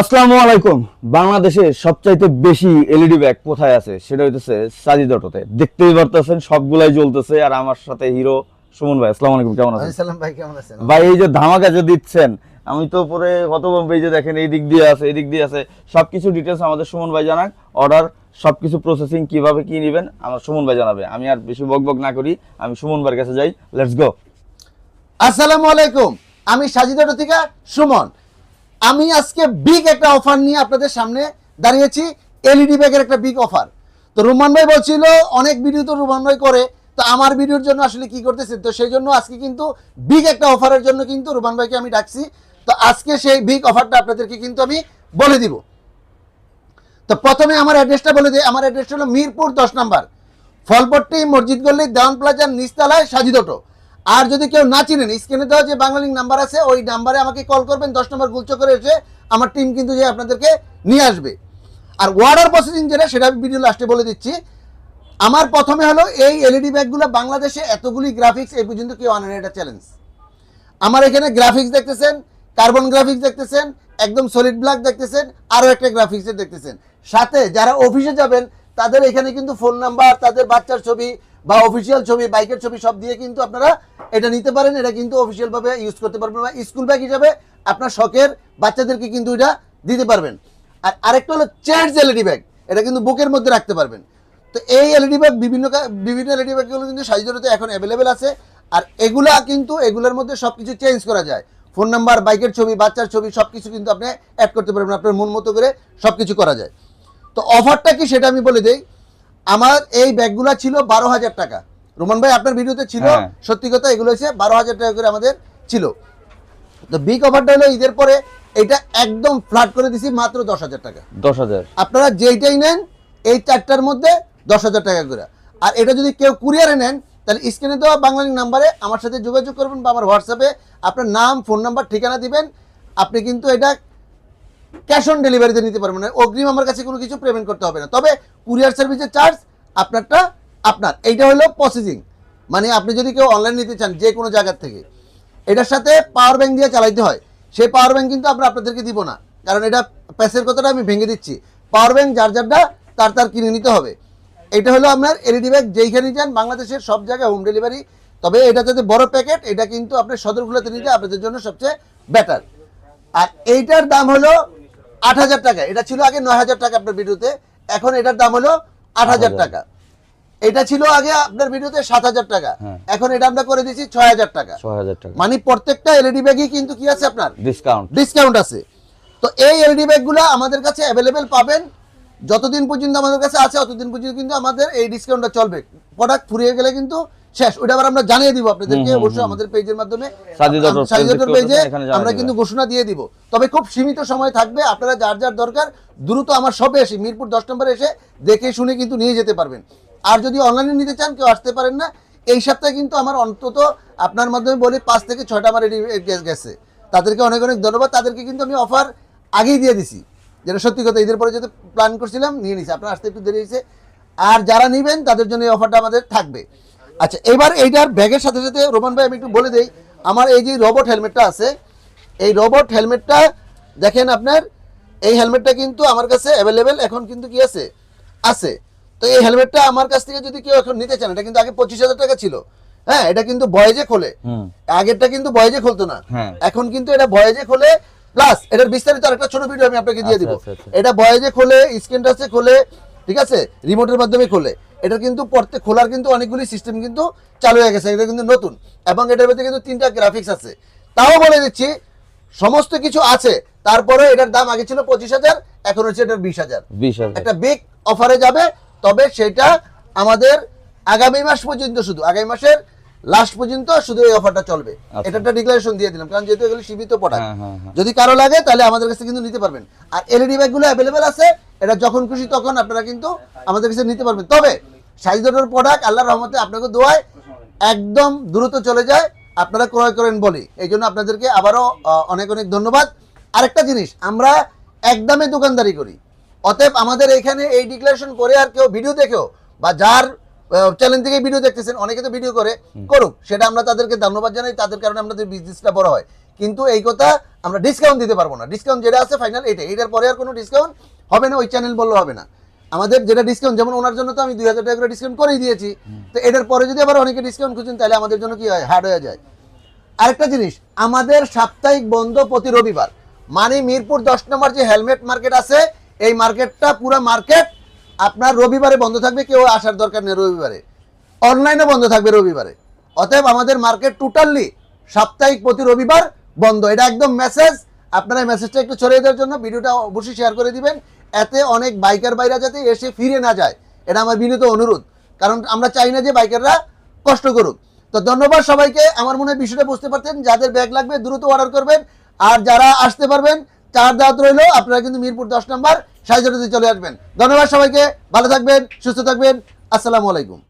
আসসালামু আলাইকুম। বাংলাদেশে সবচাইতে বেশি এলইডি ব্যাগ কোথায় আছে? সেটা হইতেছে সাজিদ অটোতে দেখতেই পারতেছেন সবগুলাই জ্বলতেছে। আর আমার সাথে হিরো সুমন ভাই। আসসালামু আলাইকুম কেমন আছেন? ভাই কেমন আছেন? ভাই এই যে ধামাকা যে দিচ্ছেন আমি তো পরে কত এই যে দেখেন এই দিক দিয়ে আছে এই দিক দিয়ে আছে। সবকিছু ডিটেলস আমাদের সুমন ভাই জানাক। অর্ডার সবকিছু প্রসেসিং কীভাবে কি নেবেন আমার সুমন ভাই জানাবে। আমি আর বেশি বকবক না করি আমি সুমন ভাইয়ের কাছে যাই। লেটস গো আসসালামু আলাইকুম আমি সাজিদ থেকে সুমন। আমি আজকে বিগ একটা অফার নিয়ে আপনাদের সামনে দাঁড়িয়েছি এলইডি ব্যাগের একটা বিগ অফার তো রুমান ভাই বলছিল, অনেক ভিডিও তো রুমান ভাই করে, তো আমার ভিডিওর জন্য আসলে কি করতেছে তো সেই জন্য আজকে কিন্তু বিগ একটা অফারের জন্য কিন্তু রুমান ভাইকে আমি ডাকছি। তো আজকে সেই বিগ অফারটা আপনাদেরকে কিন্তু আমি বলে দিব। তো প্রথমে আমার অ্যাড্রেসটা বলে দিই। আমার অ্যাড্রেসটা হলো মিরপুর দশ নম্বর। ফলপট্টি মসজিদ গল্লি দেওয়ান প্লাজার নিচতলায় সাজিদ অটো আর যদি কেউ না চিনেন স্ক্রিনে দেওয়া যে বাংলালিং নাম্বার আছে, ওই নাম্বারে আমাকে কল করবেন, দশ নম্বর গুলচ করে এসে আমার টিম কিন্তু যে আপনাদেরকে নিয়ে আসবে। আর ওয়ার্ডার প্রসেসিং যেটা, সেটা আমি ভিডিও লাস্টে বলে দিচ্ছি। আমার প্রথমে হলো এই এলইডি ব্যাগগুলো বাংলাদেশে এতগুলি গ্রাফিক্স এই পর্যন্ত কেউ আনেন, এটা চ্যালেঞ্জ আমার এখানে গ্রাফিক্স দেখতেছেন কার্বন গ্রাফিক্স দেখতেছেন, একদম সলিড ব্ল্যাক দেখতেছেন, আরও একটা গ্রাফিক্সের দেখতেছেন। সাথে যারা অফিসে যাবেন তাদের এখানে কিন্তু ফোন নাম্বার তাদের বাচ্চার ছবি বা অফিসিয়াল ছবি, বাইকের ছবি সব দিয়ে কিন্তু আপনারা এটা নিতে পারেন। এটা কিন্তু অফিসিয়াল ভাবে ইউজ করতে পারবেন বা স্কুল ব্যাগ হিসাবে আপনার শখের বাচ্চাদেরকে কিন্তু এটা দিতে পারবেন। আর আরেকটা হলো চেয়ার্স এলইডি ব্যাগ এটা কিন্তু বুকের মধ্যে রাখতে পারবেন। তো এই এলইডি ব্যাগ বিভিন্ন বিভিন্ন এলইডি ব্যাগগুলো কিন্তু সাইজতে এখন অ্যাভেলেবেল আছে। আর এগুলা কিন্তু, এগুলোর মধ্যে সব কিছু চেঞ্জ করা যায়। ফোন নাম্বার বাইকের ছবি, বাচ্চার ছবি সব কিছু কিন্তু আপনি অ্যাড করতে পারবেন, আপনার মন মতো করে সব কিছু করা যায়। তো অফারটা কি সেটা আমি বলে দেই। আমার এই ব্যাগগুলো ছিল বারো হাজার টাকা। রোমান ভাই আপনার ভিডিওতে ছিল হ্যাঁ। সত্যি কথা এগুলো হচ্ছে বারো হাজার টাকা করে আমাদের ছিল। তো বিগ অফারটা হলো ঈদের পরে এটা একদম ফ্ল্যাট করে দিছি মাত্র দশ হাজার টাকা। দশ হাজার। আপনারা যেইটাই নেন এই চারটার মধ্যে দশ হাজার টাকা করে। আর এটা যদি কেউ কুরিয়ারে নেন তাহলে স্ক্রিনে দেওয়া বাংলালিং নাম্বারে আমার সাথে যোগাযোগ করবেন বা আমার হোয়াটসঅ্যাপে আপনার নাম ফোন নাম্বার ঠিকানা দিবেন। আপনি কিন্তু এটা ক্যাশ অন ডেলিভারিতে নিতে পারবেন না। অগ্রিম আমার কাছে কোনো কিছু পেমেন্ট করতে হবে না। তবে কুরিয়ার সার্ভিসের চার্জ আপনারটা আপনার। এইটা হলো প্রসেসিং মানে আপনি যদি কেউ অনলাইন নিতে চান, যে কোনো জায়গার থেকে। এটার সাথে পাওয়ার ব্যাংক দিয়ে চালাইতে হয়। সেই পাওয়ার ব্যাংক কিন্তু আমরা আপনাদেরকে দিব না। কারণ এটা প্যাসের কথাটা আমি ভেঙে দিচ্ছি। পাওয়ার ব্যাংক যার যারটা তার তার কিনে নিতে হবে। এটা হলো আপনার এলইডি ব্যাগ যেইখানে যান, বাংলাদেশের সব জায়গায় হোম ডেলিভারি তবে এটা যাতে বড় প্যাকেট এটা কিন্তু আপনার সদরগুলোতে নিতে আপনাদের জন্য সবচেয়ে বেটার আর এইটার দাম হলো আট হাজার টাকা। এটা ছিল আগে নয় হাজার টাকা আপনার ভিডিওতে। এখন এটার দাম হলো আট হাজার টাকা। এটা ছিল আগে আপনার ভিডিওতে সাত হাজার টাকা। হ্যাঁ। এখন এটা আমরা করে দিচ্ছি ছয় হাজার টাকা। ছয় হাজার টাকা। মানে প্রত্যেকটা এলইডি ব্যাগই কিন্তু কি আছে আপনার? ডিসকাউন্ট ডিসকাউন্ট আছে। তো এই এলইডি ব্যাগগুলো আমাদের কাছে অ্যাভেলেবেল পাবেন। যতদিন পর্যন্ত আমাদের কাছে আছে ততদিন পর্যন্ত কিন্তু আমাদের এই ডিসকাউন্টটা চলবে। প্রোডাক্ট ফুরিয়ে গেলে কিন্তু শেষ ওটা আবার আমরা জানিয়ে দিব আপনাদেরকে অবশ্যই আমাদের পেজের মাধ্যমে। পেজে আমরা কিন্তু ঘোষণা দিয়ে দিব। তবে খুব সীমিত সময় থাকবে আপনারা যার যার দরকার দ্রুত আমার শপে এসে মিরপুর দশ নম্বরে এসে দেখে শুনে কিন্তু নিয়ে যেতে পারবেন। আর যদি অনলাইনে নিতে চান কেউ আসতে পারেন না। এই সপ্তাহে কিন্তু আমার অন্তত আপনার মাধ্যমে বলি পাঁচ থেকে ছয়টা আমার রেডি গেছে। তাদেরকে অনেক অনেক ধন্যবাদ। তাদেরকে কিন্তু আমি অফার আগেই দিয়ে দিছি। যেটা সত্যি কথা ঈদের পরে যেতে প্ল্যান করছিলাম নিয়ে নিছি। আপনার আসতে একটু দেরি হয়েছে। আর যারা নেবেন তাদের জন্য এই অফারটা আমাদের থাকবে। আচ্ছা এবার এইটার ব্যাগের সাথে সাথে রোমান ভাই আমি একটু বলে দেই আমার এই যে রোবট হেলমেটটা আছে এই রোবট হেলমেটটা দেখেন আপনার এই হেলমেটটা কিন্তু আমার কাছে অ্যাভেলেবেল এখন কিন্তু কি আছে? আছে। তো এই হেলমেটটা আমার কাছ থেকে যদি কেউ এখন নিতে চান এটা কিন্তু আগে পঁচিশ হাজার টাকা ছিল। হ্যাঁ এটা কিন্তু বয়েজে খোলে। আগেরটা কিন্তু বয়েজে খুলতো না। হ্যাঁ। এখন কিন্তু এটা বয়েজে খোলে প্লাস এটার বিস্তারিত আরেকটা ছোট ভিডিও আমি আপনাকে দিয়ে আচ্ছা, দিব। আচ্ছা, আচ্ছা। এটা বয়েজে খোলে স্ক্রিন টাচে খোলে ঠিক আছে? রিমোটের মাধ্যমে খোলে। এটা কিন্তু পড়তে খোলার কিন্তু অনেকগুলি সিস্টেম কিন্তু চালু হয়ে গেছে এটা কিন্তু নতুন। এবং এটার ভিতরে কিন্তু তিনটা গ্রাফিক্স আছে। তাও বলে দিচ্ছি সমস্ত কিছু আছে তারপরে এটার দাম আগে ছিল পঁচিশ হাজার এখন হচ্ছে এটার বিশ হাজার। বিশ হাজার। একটা বিগ অফারে যাবে তবে সেটা আমাদের আগামী মাস পর্যন্ত শুধু আগামী মাসের লাস্ট পর্যন্ত শুধু এই অফারটা চলবে। আচ্ছা। এটা একটা ডিক্লারেশন দিয়ে দিলাম কারণ যেহেতু এগুলো সীমিত প্রোডাক্ট হ্যাঁ, হ্যাঁ, হ্যাঁ। যদি কারও লাগে তাহলে আমাদের কাছে কিন্তু নিতে পারবেন। আর এলইডি ব্যাগগুলো অ্যাভেলেবেল আছে এটা যখন খুশি তখন আপনারা কিন্তু আমাদের কাছে নিতে পারবেন। তবে সাইজের প্রোডাক্ট আল্লাহর রহমতে আপনাকে দোয়ায় একদম দ্রুত চলে যায় আপনারা ক্রয় করেন বলি এই জন্য আপনাদেরকে আবারও অনেক অনেক ধন্যবাদ। আরেকটা জিনিস আমরা একদমে দোকানদারি করি। অতএব আমাদের এখানে এই ডিক্লারেশন করে আর কেউ ভিডিও দেখেও বা যার চ্যানেল থেকে ভিডিও দেখতেছেন অনেকে তো ভিডিও করে করুক। সেটা আমরা তাদেরকে ধন্যবাদ জানাই তাদের কারণে আমাদের বিজনেসটা বড় হয়। কিন্তু এই কথা আমরা ডিসকাউন্ট দিতে পারব না। ডিসকাউন্ট যেটা আছে ফাইনাল এটা এটার পরে আর কোনো ডিসকাউন্ট হবে না ওই চ্যানেল বললে হবে না। আমাদের যেটা ডিসকাউন্ট যেমন ওনার জন্য তো আমি দুই হাজার টাকা করে ডিসকাউন্ট করেই দিয়েছি। তো এটার পরে যদি আবার অনেকে ডিসকাউন্ট খুঁজছেন তাহলে আমাদের জন্য কি হয়? হার্ড হয়ে যায়। আরেকটা জিনিস আমাদের সাপ্তাহিক বন্ধ প্রতি রবিবার। মানে মিরপুর দশ নম্বর যে হেলমেট মার্কেট আছে এই মার্কেটটা পুরো মার্কেট আপনার রবিবারে বন্ধ থাকবে, কেউ আসার দরকার নেই রবিবারে। অনলাইনে বন্ধ থাকবে রবিবারে। অতএব আমাদের মার্কেট টোটালি সাপ্তাহিক প্রতি রবিবার বন্ধ। এটা একদম মেসেজ আপনারা মেসেজটা একটু ছড়িয়ে দেওয়ার জন্য ভিডিওটা অবশ্যই শেয়ার করে দিবেন। এতে অনেক বাইকার বাইরা যাতে এসে ফিরে না যায়। এটা আমার বিনীত অনুরোধ। কারণ আমরা চাই না যে বাইকাররা কষ্ট করুক। তো ধন্যবাদ সবাইকে। আমার মনে হয় বিষয়টা বুঝতে পারতেন যাদের ব্যাগ লাগবে দ্রুত অর্ডার করবেন। আর যারা আসতে পারবেন, চার দাওয়াত রইল। আপনারা কিন্তু মিরপুর দশ নম্বর। সাইজতে চলে আসবেন। ধন্যবাদ সবাইকে। ভালো থাকবেন সুস্থ থাকবেন। আসসালামু আলাইকুম।